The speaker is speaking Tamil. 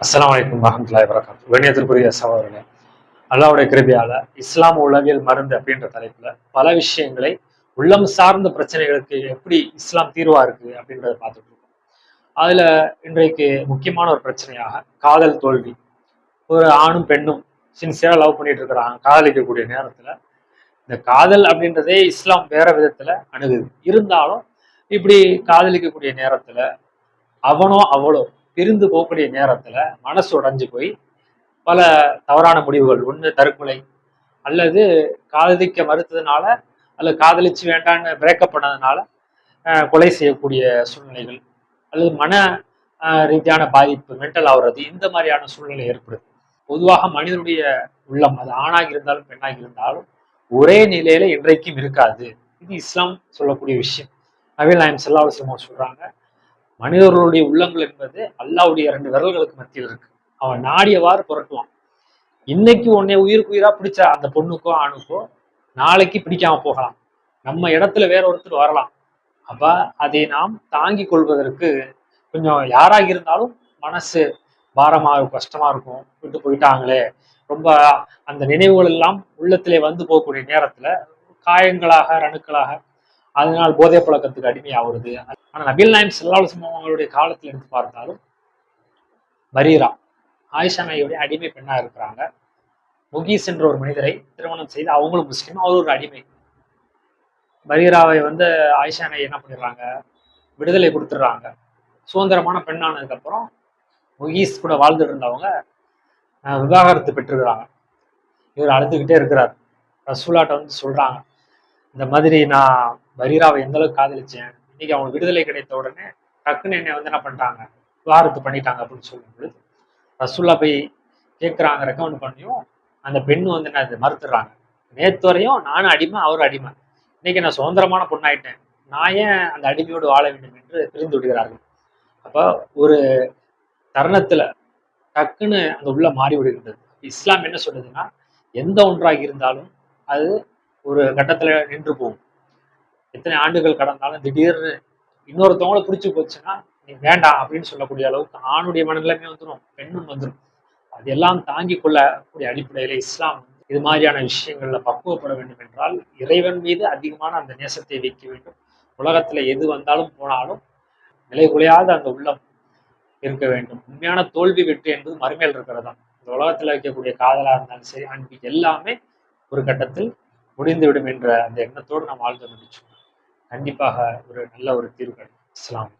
அஸ்லாம் வலைக்கம் வரஹ்மத்துல்லாஹி வரகாத்து கண்ணியத்திற்குரிய சகோதரனே அல்லாவுடைய கிருபியால இஸ்லாம் உளவியல் மருந்து அப்படின்ற தலைப்புல பல விஷயங்களை உள்ளம் சார்ந்த பிரச்சனைகளுக்கு எப்படி இஸ்லாம் தீர்வா இருக்கு அப்படின்றத பார்த்துட்டு இருக்கோம். அதுல இன்றைக்கு முக்கியமான ஒரு பிரச்சனையாக காதல் தோல்வி. ஒரு ஆணும் பெண்ணும் சின்சியரா லவ் பண்ணிட்டு இருக்கிறாங்க காதலிக்கக்கூடிய நேரத்துல இந்த காதல் அப்படின்றதே இஸ்லாம் வேற விதத்துல அணுகுது. இருந்தாலும் இப்படி காதலிக்கக்கூடிய நேரத்துல அவனோ அவளோ பிரிந்து போகக்கூடிய நேரத்துல மனசு உடஞ்சு போய் பல தவறான முடிவுகள் ஒன்று தற்கொலை அல்லது காதலிக்க மறுத்ததுனால அல்லது காதலிச்சு வேண்டான்னு பிரேக்கப் பண்ணதுனால கொலை செய்யக்கூடிய சூழ்நிலைகள் அல்லது மன ரீதியான பாதிப்பு மென்டல் ஆகுறது இந்த மாதிரியான சூழ்நிலை ஏற்படுது. பொதுவாக மனிதனுடைய உள்ளம் அது ஆணாக இருந்தாலும் பெண்ணாக இருந்தாலும் ஒரே நிலையில இன்றைக்கும் இருக்காது. இது இஸ்லாம் சொல்லக்கூடிய விஷயம். நவீன் நாயம் செல்லாவசியமாக சொல்றாங்க மனிதர்களுடைய உள்ளங்கள் என்பது அல்லாவுடைய ரெண்டு விரல்களுக்கு மத்தியில் இருக்கு. அவன் நாடியவாறு புரட்டுவான் இன்னைக்கு உன்னை உயிருக்கு உயிரா பிடிச்ச அந்த பொண்ணுக்கோ ஆணுக்கோ நாளைக்கு பிடிக்காம போகலாம். நம்ம இடத்துல வேற ஒருத்தர் வரலாம். அப்ப அதை நாம் தாங்கிக் கொள்வதற்கு கொஞ்சம் யாராக இருந்தாலும் மனசு பாரமா இருக்கும் கஷ்டமா இருக்கும். விட்டு போயிட்டாங்களே. ரொம்ப அந்த நினைவுகள் எல்லாம் உள்ளத்திலே வந்து போகக்கூடிய நேரத்துல காயங்களாக ரணுக்களாக அதனால் போதை பழக்கத்துக்கு அடிமையாகிறது. ஆனால் நபில் நாயம் செல்லாலும் அவங்களுடைய காலத்தில் எடுத்து பார்த்தாலும் பரீரா ஆயிஷா நாயுடைய அடிமை பெண்ணாக இருக்கிறாங்க. முகீஸ் என்ற ஒரு மனிதரை திருமணம் செய்து அவங்களும் முஸ்லீம் அவர் ஒரு அடிமை. பரீராவை வந்து ஆயிஷா நாய் என்ன பண்ணிடுறாங்க? விடுதலை கொடுத்துட்றாங்க. சுதந்திரமான பெண்ணானதுக்கப்புறம் முகீஸ் கூட வாழ்ந்துட்டு இருந்தவங்க விவாகரத்து பெற்றுக்கிறாங்க இவர் அழுதுகிட்டே இருக்கிறார். ரசூலாட்ட வந்து சொல்கிறாங்க இந்த மாதிரி நான் பரீராவை எந்த அளவுக்கு காதலிச்சேன்? இன்னைக்கு அவங்க விடுதலை கிடைத்த உடனே டக்குன்னு என்னை வந்து என்ன பண்ணிட்டாங்க? விவாகரத்து பண்ணிட்டாங்க அப்படின்னு சொல்லும் பொழுது போய் கேட்குறாங்க ரெக்கமெண்ட் பண்ணியும் அந்த பெண்ணு வந்து என்ன மறுத்துடுறாங்க. நேத்து வரையும் நானும் அடிமை அவரும் அடிமை. இன்னைக்கு நான் சுதந்திரமான பொண்ணாயிட்டேன். நான் ஏன் அந்த அடிமையோடு வாழ வேண்டும் என்று பிரிந்து விடுகிறார்கள்? அப்போ ஒரு தருணத்தில் டக்குன்னு அந்த உள்ள மாறி விடுகின்றது. இஸ்லாம் என்ன சொல்லுதுன்னா எந்த ஒன்றாக இருந்தாலும் அது ஒரு கட்டத்தில் நின்று போகும். எத்தனை ஆண்டுகள் கடந்தாலும் திடீர்னு இன்னொருத்தவங்களை பிடிச்சி போச்சுன்னா நீ வேண்டாம் அப்படின்னு சொல்லக்கூடிய அளவுக்கு ஆணுடைய மனநிலைமை வந்துடும் பெண்ணும் வந்துடும் அதெல்லாம் தாங்கி கொள்ளக்கூடிய அடிப்படையில இஸ்லாம் இது மாதிரியான விஷயங்கள்ல பக்குவப்பட வேண்டும் என்றால் இறைவன் மீது அதிகமான அந்த நேசத்தை வைக்க வேண்டும். உலகத்துல எது வந்தாலும் போனாலும் நிலை குலையாத அந்த உள்ளம் இருக்க வேண்டும். உண்மையான தோல்வி வெற்றி என்பது மறுமையில் இருக்கிறது தான் இந்த உலகத்துல வைக்கக்கூடிய காதலா இருந்தாலும் சரி அன்பு எல்லாமே ஒரு கட்டத்தில் முடிந்துவிடும் என்ற அந்த எண்ணத்தோடு நாம் வாழ்ந்து முடிச்சோம் கண்டிப்பாக ஒரு நல்ல ஒரு தீர்வு கிடைக்கும் இஸ்லாம்